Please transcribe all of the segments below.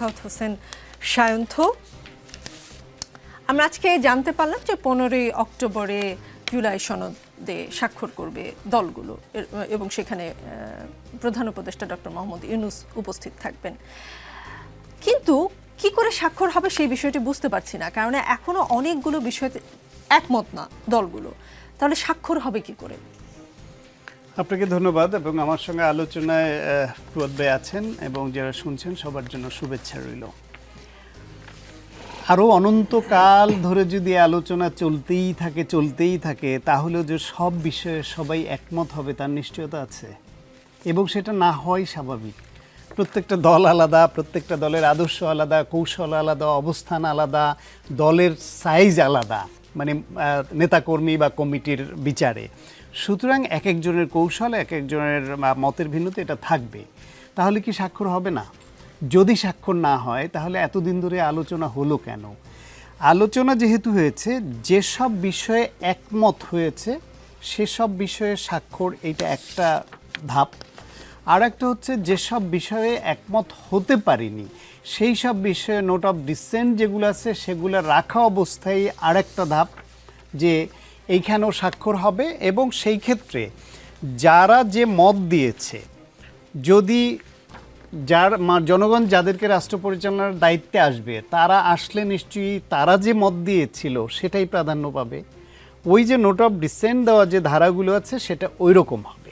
সাখাওয়াত হোসেন সায়ন্থ আমরা আজকে জানতে পারলাম যে পনেরোই অক্টোবরে জুলাই সনদে স্বাক্ষর করবে দলগুলো এবং সেখানে প্রধান উপদেষ্টা ডক্টর মোহাম্মদ ইউনুস উপস্থিত থাকবেন। কিন্তু কি করে স্বাক্ষর হবে সেই বিষয়টি বুঝতে পারছি না, কারণ এখনও অনেকগুলো বিষয়তে একমত না দলগুলো। তাহলে স্বাক্ষর হবে কি করে? আপনাকে ধন্যবাদ এবং আমার সঙ্গে আলোচনায় ভাই আছেন এবং যারা শুনছেন, সবার জন্য শুভেচ্ছা রইল। আরও অনন্তকাল ধরে যদি আলোচনা চলতেই থাকে চলতেই থাকে তাহলে যে সব বিষয়ে সবাই একমত হবে, তার নিশ্চয়তা আছে। এবং সেটা না হয় স্বাভাবিক। প্রত্যেকটা দল আলাদা, প্রত্যেকটা দলের আদর্শ আলাদা, কৌশল আলাদা, অবস্থান আলাদা, দলের সাইজ আলাদা মানে নেতাকর্মী বা কমিটির বিচারে। সুতরাং এক একজনের কৌশল, এক একজনের মতের ভিন্নতা এটা থাকবে। তাহলে কি স্বাক্ষর হবে না? যদি স্বাক্ষর না হয়, তাহলে এতদিন ধরে আলোচনা হলো কেন? আলোচনা যেহেতু হয়েছে, যেসব বিষয়ে একমত হয়েছে, সেসব বিষয়ে স্বাক্ষর এটা একটা ধাপ। আর একটা হচ্ছে, যেসব বিষয়ে একমত হতে পারিনি সেই সব বিষয়ে নোট অফ ডিসেন্ট যেগুলো আছে, সেগুলো রাখা অবস্থায় আর একটা ধাপ, যে এইখানেও স্বাক্ষর হবে এবং সেই ক্ষেত্রে যারা যে মত দিয়েছে, যদি যার মা- জনগণ যাদেরকে রাষ্ট্র পরিচালনার দায়িত্বে আসবে, তারা আসলে নিশ্চয়ই তারা যে মত দিয়েছিল সেটাই প্রাধান্য পাবে। ওই যে নোট অফ ডিসেন্ট দেওয়া যে ধারাগুলো আছে, সেটা ওই রকম হবে।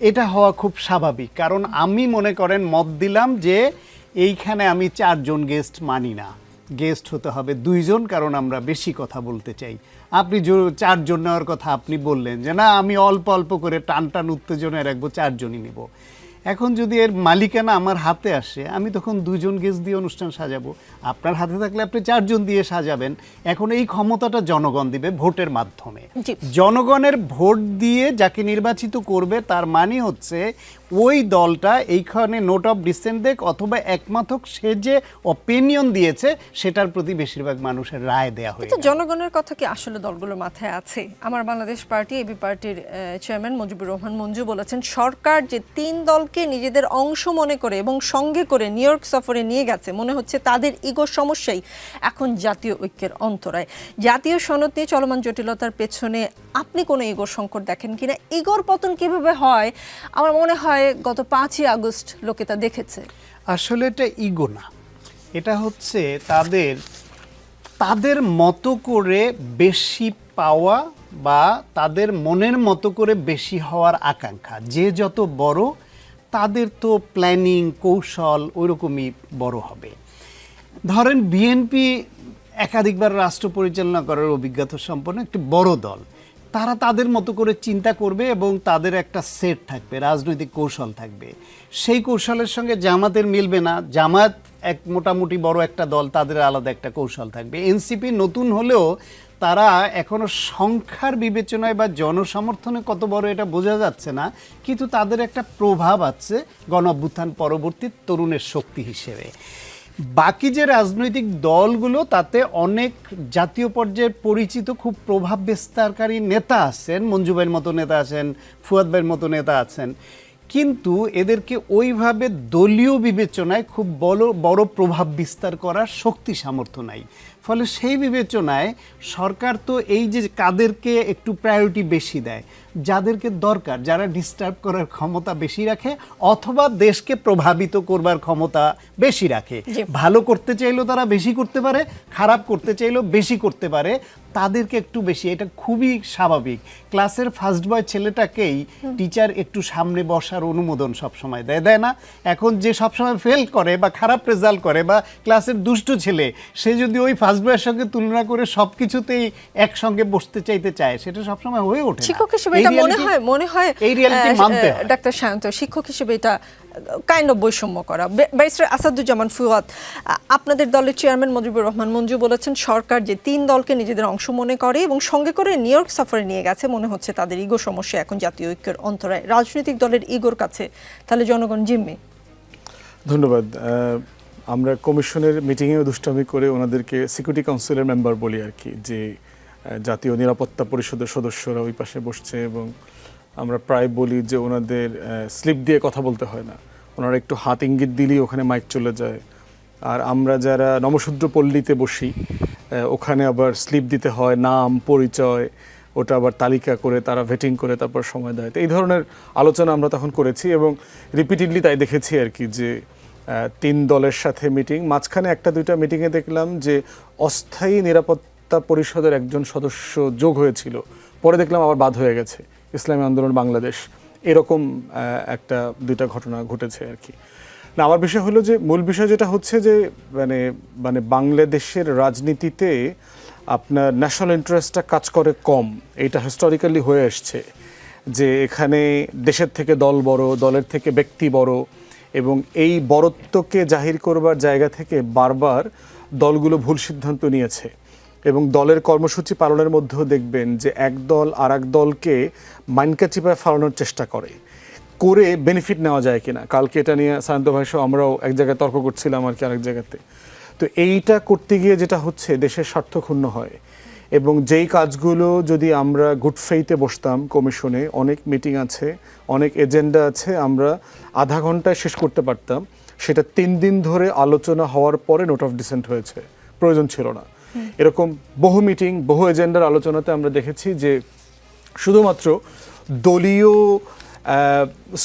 এটা হওয়া খুব স্বাভাবিক, কারণ আমি মনে করেন মত দিলাম যে এইখানে আমি চারজন গেস্ট মানি না। গেস্ট হতে হবে দুইজন কারণ আমরা বেশি কথা বলতে চাই। আপনি চারজন নেওয়ার কথা আপনি বললেন যে না আমি অল্প অল্প করে টান টান উত্তেজনায় রাখব চারজনই নেব। এখন যদি এর মালিকানা আমার হাতে আসে আমি তখন দুজন গেস্ট দিয়ে অনুষ্ঠান সাজাবো। আপনার হাতে থাকলে আপনি চারজন দিয়ে সাজাবেন। এখন এই ক্ষমতাটা জনগণ দিবে ভোটের মাধ্যমে। জনগণের ভোট দিয়ে যাকে নির্বাচিত করবে তার মানে হচ্ছে ওই দলটা এইখানে নোট অফ ডিসেন্ট দেখ অথবা একমত হোক সে যে অপিনিয়ন দিয়েছে সেটার প্রতি বেশিরভাগ মানুষের রায় দেয়া হয়ে কিন্তু জনগণের কথা কি আসলে দলগুলোর মাথায় আছে? আমার বাংলাদেশ পার্টি এবি পার্টির চেয়ারম্যান মুজিবুর রহমান মঞ্জু বলেছেন সরকার যে তিন দলকে নিজেদের অংশ মনে করে এবং সঙ্গে করে নিউ ইয়র্ক সফরে নিয়ে গেছে মনে হচ্ছে তাদের ইগোর সমস্যাই এখন জাতীয় ঐক্যের অন্তরায়। জাতীয় সনদ নিয়ে চলমান জটিলতার পেছনে আপনি কোনো ইগোর সংকট দেখেন কিনা? ইগোর পতন কীভাবে হয়? আমার মনে হয় গত পাঁচই আগস্ট লোকে তা দেখেছে। আসলে এটা ইগো না। এটা হচ্ছে তাদের তাদের মতো করে বেশি পাওয়া বা তাদের মনের মতো করে বেশি হওয়ার আকাঙ্ক্ষা। যে যত বড়, তাদের তো প্ল্যানিং, কৌশল ওইরকমই বড় হবে। ধরেন বিএনপি একাধিকবার রাষ্ট্র পরিচালনা করার অভিজ্ঞতা সম্পন্ন একটি বড় দল। তারা তাদের মতো করে চিন্তা করবে এবং তাদের একটা সেট থাকবে, রাজনৈতিক কৌশল থাকবে। সেই কৌশলের সঙ্গে জামাতের মিলবে না। জামাত এক মোটামুটি বড় একটা দল, তাদের আলাদা একটা কৌশল থাকবে। এনসিপি নতুন হলেও তারা এখনও সংখ্যার বিবেচনায় বা জনসমর্থনে কত বড় এটা বোঝা যাচ্ছে না। কিন্তু তাদের একটা প্রভাব আছে গণ অভ্যুত্থান পরবর্তী তরুণের শক্তি হিসেবে। বাকি যে রাজনৈতিক দলগুলো, তাতে অনেক জাতীয় পর্যায়ে পরিচিত খুব প্রভাব বিস্তারকারী নেতা আছেন, মঞ্জুবাইয়ের মতো নেতা আছেন, ফুয়াদ ভাইয়ের মতো নেতা আছেন। কিন্তু এদেরকে ওইভাবে দলীয় বিবেচনায় খুব বড় বড় প্রভাব বিস্তার করার শক্তি সামর্থ্য নাই। ফলে সেই বিবেচনায় সরকার তো এই যে কাদেরকে একটু প্রায়োরিটি বেশি দেয় যাদেরকে দরকার যারা ডিস্টার্ব করার ক্ষমতা বেশি রাখে অথবা দেশকে প্রভাবিত করবার ক্ষমতা বেশি রাখে। ভালো করতে চাইলেও তারা বেশি করতে পারে খারাপ করতে চাইলেও বেশি করতে পারে তাদেরকে একটু বেশি এটা খুবই স্বাভাবিক। ক্লাসের ফার্স্ট বয় ছেলেটাকেই টিচার একটু সামনে বসার অনুমোদন সবসময় দেয় দেয় না? এখন যে সবসময় ফেল করে বা খারাপ রেজাল্ট করে বা ক্লাসের দুষ্ট ছেলে সে যদি ওই বয়ের সঙ্গে তুলনা করে সব কিছুতেই একসঙ্গে বসতে চাইতে চায় সেটা সবসময় হয়ে ওঠে শিক্ষক হিসেবে এটা মনে হয় মনে হয় এই রিয়ালিটি মানতে হয়। ডাক্তার সায়ন্ত শিক্ষক হিসেবে এটা কাইন্ড অফ বৈষম্য করা। ব্যারিস্টার আসাদুজ্জামান ফুয়াদ আপনাদের দলের চেয়ারম্যান মুজিবুর রহমান মঞ্জু বলেছেন সরকার যে তিন দলকে নিজেদের অংশ মনে করে এবং সঙ্গে করে নিউ ইয়র্ক সফরে নিয়ে গেছে মনে হচ্ছে তাদের ইগো সমস্যা এখন জাতীয় ঐক্যের অন্তরায়। রাজনৈতিক দলের ইগোর কাছে তাহলে জনগণ জিম্মি। ধন্যবাদ। আহ, আমরা কমিশনের মিটিংয়েও দুষ্টামি করে ওনাদেরকে সিকিউরিটি কাউন্সিলের মেম্বার বলি আর কি, যে জাতীয় নিরাপত্তা পরিষদের সদস্যরা ওই পাশে বসছে এবং আমরা প্রায় বলি যে ওনাদের স্লিপ দিয়ে কথা বলতে হয় না। ওনারা একটু হাত ইঙ্গিত দিলেই ওখানে মাইক চলে যায়। আর আমরা যারা নমশূদ্র পল্লীতে বসি ওখানে আবার স্লিপ দিতে হয়, নাম, পরিচয়, ওটা আবার তালিকা করে তারা ভেটিং করে তারপর সময় দেয়। তো এই ধরনের আলোচনা আমরা তখন করেছি এবং রিপিটেডলি তাই দেখেছি আর কি যে তিন দলের সাথে মিটিং। মাঝখানে একটা দুইটা মিটিংয়ে দেখলাম যে অস্থায়ী নিরাপত্তা পরিষদের একজন সদস্য যোগ হয়েছিল। পরে দেখলাম আবার বাদ হয়ে গেছে। ইসলামী আন্দোলন বাংলাদেশ। এরকম একটা দুইটা ঘটনা ঘটেছে আর কি। না, আমার বিষয় হলো যে মূল বিষয় যেটা হচ্ছে যে মানে মানে বাংলাদেশের রাজনীতিতে আপনার ন্যাশনাল ইন্টারেস্টটা কাজ করে কম। এটা হিস্টোরিক্যালি হয়ে আসছে যে এখানে দেশের থেকে দল বড়, দলের থেকে ব্যক্তি বড় এবং এই বরত্বকে জাহির করবার জায়গা থেকে বারবার দলগুলো ভুল সিদ্ধান্ত নিয়েছে এবং দলের কর্মসূচি পালনের মধ্যেও দেখবেন যে এক দল আর এক দলকে মাইনকা চিপায় ফালানোর চেষ্টা করে। করে বেনিফিট নেওয়া যায় কিনা। কালকে এটা নিয়ে সায়ন্ত ভাই সহ আমরাও এক জায়গায় তর্ক করছিলাম আর কি আরেক জায়গাতে। তো এইটা করতে গিয়ে যেটা হচ্ছে, দেশের স্বার্থ ক্ষুণ্ণ হয়। এবং যেই কাজগুলো যদি আমরা গুড ফেইতে বসতাম কমিশনে অনেক মিটিং আছে অনেক এজেন্ডা আছে আমরা আধা ঘন্টায় শেষ করতে পারতাম। সেটা তিন দিন ধরে আলোচনা হওয়ার পরে নোট অফ ডিসেন্ট হয়েছে। প্রয়োজন ছিল না। এরকম বহু মিটিং বহু এজেন্ডার আলোচনাতে আমরা দেখেছি যে শুধুমাত্র দলীয়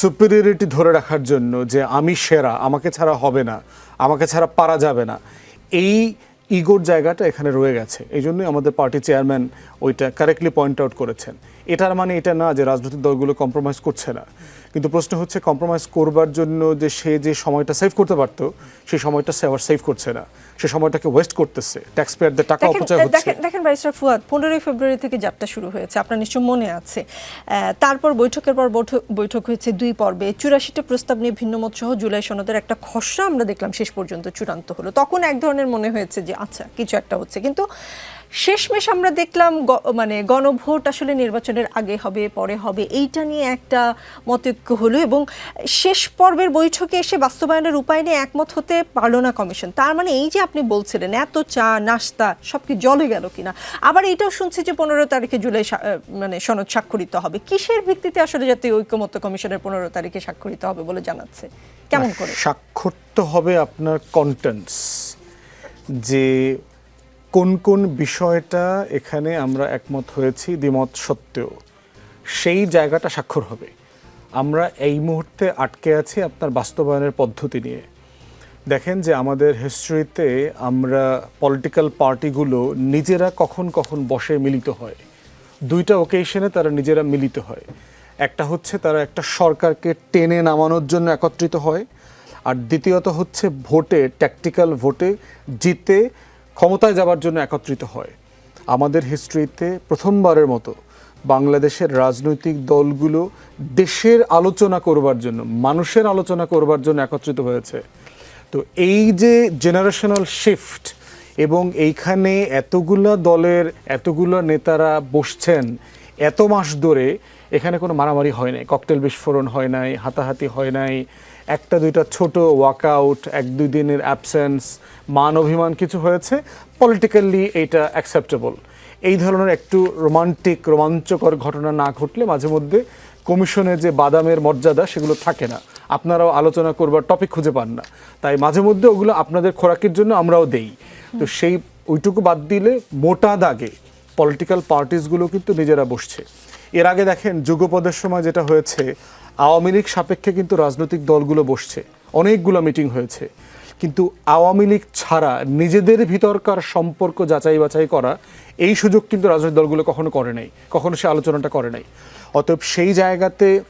সুপিরিয়রিটি ধরে রাখার জন্য যে আমি সেরা আমাকে ছাড়া হবে না আমাকে ছাড়া পারা যাবে না এই ইগোর জায়গাটা এখানে রয়ে গেছে। এই জন্যই আমাদের পার্টি চেয়ারম্যান ওইটা কারেক্টলি পয়েন্ট আউট করেছেন। এটার মানে এটা না যে রাজনৈতিক দলগুলো কম্প্রোমাইজ করছে না। কিন্তু প্রশ্ন হচ্ছে কম্প্রোমাইজ করবার জন্য যে সে যে সময়টা সেভ করতে পারতো সেই সময়টা সে আবার সেভ করছে না। সে সময়টাকে ওয়েস্ট করতেছে। ট্যাক্স পেয়ারদের টাকা অপচয় হচ্ছে। দেখেন ব্যারিস্টার ফুয়াদ পনেরোই ফেব্রুয়ারি থেকে যাত্রা শুরু হয়েছে আপনার নিশ্চয় মনে আছে। তারপর বৈঠকের পর বৈঠক- বৈঠক হয়েছে দুই পর্বে। চুরাশিটা প্রস্তাব নিয়ে ভিন্নমত সহ জুলাই সনদের একটা খসড়া আমরা দেখলাম শেষ পর্যন্ত চূড়ান্ত হলো। তখন এক ধরনের মনে হয়েছে যে আচ্ছা কিছু একটা হচ্ছে। কিন্তু শেষমেশ আমরা দেখলাম মানে গণভোট আসলে নির্বাচনের আগে হবে পরে হবে। এইটা নিয়ে একটা মতৈক্য হলো এবং শেষ পর্বের বৈঠকে এসে বাস্তবায়নের উপায় নিয়ে একমত হতে পারল না কমিশন। তার মানে এই যে আপনি বলছিলেন এত চা নাস্তা সব কি জলে গেল কিনা? আবার এটাও শুনছি যে পনেরো তারিখে জুলাই মানে সনদ স্বাক্ষরিত হবে। কিসের ভিত্তিতে আসলে জাতীয় ঐক্যমত্য কমিশনের পনেরো তারিখে স্বাক্ষরিত হবে বলে জানাচ্ছে? কেমন করে? স্বাক্ষর তো হবে আপনার কন্টেন্টস যে কোন কোন বিষয়টা এখানে আমরা একমত হয়েছি, দ্বিমত সত্ত্বেও? সেই জায়গাটা স্বাক্ষর হবে। আমরা এই মুহূর্তে আটকে আছি আপনার বাস্তবায়নের পদ্ধতি নিয়ে। দেখেন যে আমাদের হিস্ট্রিতে আমরা পলিটিক্যাল পার্টিগুলো নিজেরা কখন কখন বসে মিলিত হয়। দুইটা ওকেশনে তারা নিজেরা মিলিত হয়। একটা হচ্ছে তারা একটা সরকারকে টেনে নামানোর জন্য একত্রিত হয়। আর দ্বিতীয়ত হচ্ছে ভোটে ট্যাকটিক্যাল ভোটে জিতে ক্ষমতায় যাবার জন্য একত্রিত হয়। আমাদের হিস্ট্রিতে প্রথমবারের মতো বাংলাদেশের রাজনৈতিক দলগুলো দেশের আলোচনা করবার জন্য, মানুষের আলোচনা করবার জন্য একত্রিত হয়েছে। তো এই যে জেনারেশনাল শিফট এবং এইখানে এতগুলো দলের, এতগুলো নেতারা বসছেন এত মাস ধরে এখানে কোনো মারামারি হয় নাই ককটেল বিস্ফোরণ হয় নাই হাতাহাতি হয় নাই একটা দুইটা ছোট ওয়াকআউট এক দুই দিনের অ্যাবসেন্স মান অভিমান কিছু হয়েছে পলিটিক্যালি এইটা অ্যাকসেপ্টেবল এই ধরনের একটু রোমান্টিক রোমাঞ্চকর ঘটনা না ঘটলে মাঝে মধ্যে কমিশনের যে বাদামের মর্যাদা সেগুলো থাকে না। আপনারাও আলোচনা করবার টপিক খুঁজে পান না। তাই মাঝে মধ্যে ওগুলো আপনাদের খোরাকের জন্য আমরাও দেই। তো সেই ওইটুকু বাদ দিলে মোটা দাগে পলিটিক্যাল পার্টিসগুলো কিন্তু নিজেরা বসছে। এর আগে দেখেন, যুগপদের সময় যেটা হয়েছে, আওয়ামী লীগ সাপেক্ষে কিন্তু রাজনৈতিক দলগুলো বসছে। অনেকগুলো মিটিং হয়েছে। কিন্তু আওয়ামী লীগ ছাড়া নিজেদের ভিতরকার সম্পর্ক যাচাই বাছাই করা, এই সুযোগ কিন্তু রাজনৈতিক দলগুলো কখনো করে নাই। কখনো সে আলোচনাটা করে নাই। অতএব সেই জায়গাতে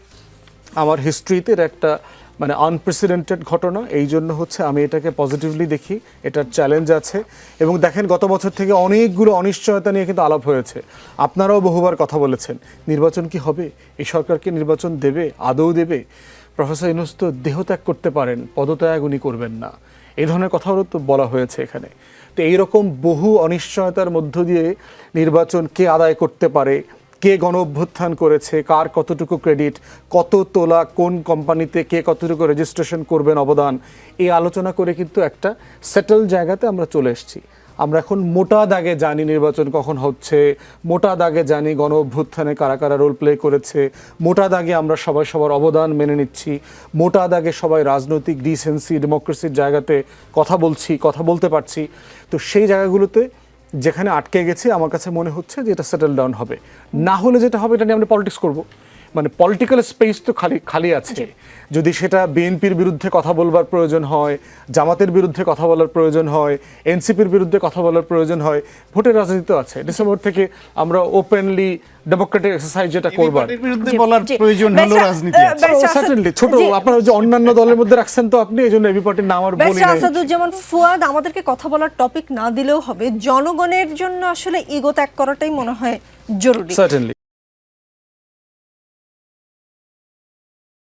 আমার হিস্ট্রিতে একটা মানে আনপ্রেসিডেন্টেড ঘটনা, এই জন্য হচ্ছে আমি এটাকে পজিটিভলি দেখি, এটার চ্যালেঞ্জ আছে। এবং দেখেন, গত বছর থেকে অনেকগুলো অনিশ্চয়তা নিয়ে কিন্তু আলাপ হয়েছে। আপনারাও বহুবার কথা বলেছেন, নির্বাচন কি হবে? এই সরকারকে নির্বাচন দেবে? আদৌ দেবে? প্রফেসর ইনুস তো দেহত্যাগ করতে পারেন, পদত্যাগ উনি করবেন না। এই ধরনের কথাও তো বলা হয়েছে এখানে। তো এইরকম বহু অনিশ্চয়তার মধ্য দিয়ে নির্বাচন কে আদায় করতে পারে কে গণ অভ্যুত্থান করেছে, কার কতটুকু ক্রেডিট, কত তোলা, কোন কোম্পানিতে কে কতটুকু রেজিস্ট্রেশন করবেন অবদান, এই আলোচনা করে কিন্তু একটা সেটেল জায়গাতে আমরা চলে এসেছি। আমরা এখন মোটা দাগে জানি নির্বাচন কখন হচ্ছে, মোটা দাগে জানি গণ অভ্যুত্থানে কারা কারা রোল প্লে করেছে, মোটা দাগে আমরা সবাই সবার অবদান মেনে নিচ্ছি, মোটা দাগে সবাই রাজনৈতিক ডিসেন্সি ডেমোক্রেসির জায়গাতে কথা বলছি, কথা বলতে পারছি। তো সেই জায়গাগুলোতে যেখানে আটকে গেছে, আমার কাছে মনে হচ্ছে যে এটা সেটেল ডাউন হবে। না হলে যেটা হবে, এটা নিয়ে আমরা পলিটিক্স করব। মানে পলিটিক্যাল স্পেস তো খালি খালি আছে। যদি সেটা বিএনপির বিরুদ্ধে কথা বলবার প্রয়োজন হয় জামাতের বিরুদ্ধে কথা বলার প্রয়োজন হয় এনসিপির বিরুদ্ধে কথা বলার প্রয়োজন হয় ভোটের রাজনীতি তো আছে। ডিসেম্বর থেকে আমরা ওপেনলি ডেমোক্রেটিক এক্সারসাইজ যেটা করবার। বিরুদ্ধে বলার প্রয়োজন হলো রাজনীতি আছে। সার্টেনলি ছোট। আপনার ওই যে অন্যান্য দলের মধ্যে রাখছেন তো আপনি এই জন্য এবি পার্টির নাম আর বলি নাই। আসাদুজ্জামান ফুয়াদ আমাদেরকে কথা বলার টপিক না দিলেও হবে। জনগণের জন্য আসলে ইগো ত্যাগ করাটাই মনে হয় জরুরি। সার্টেনলি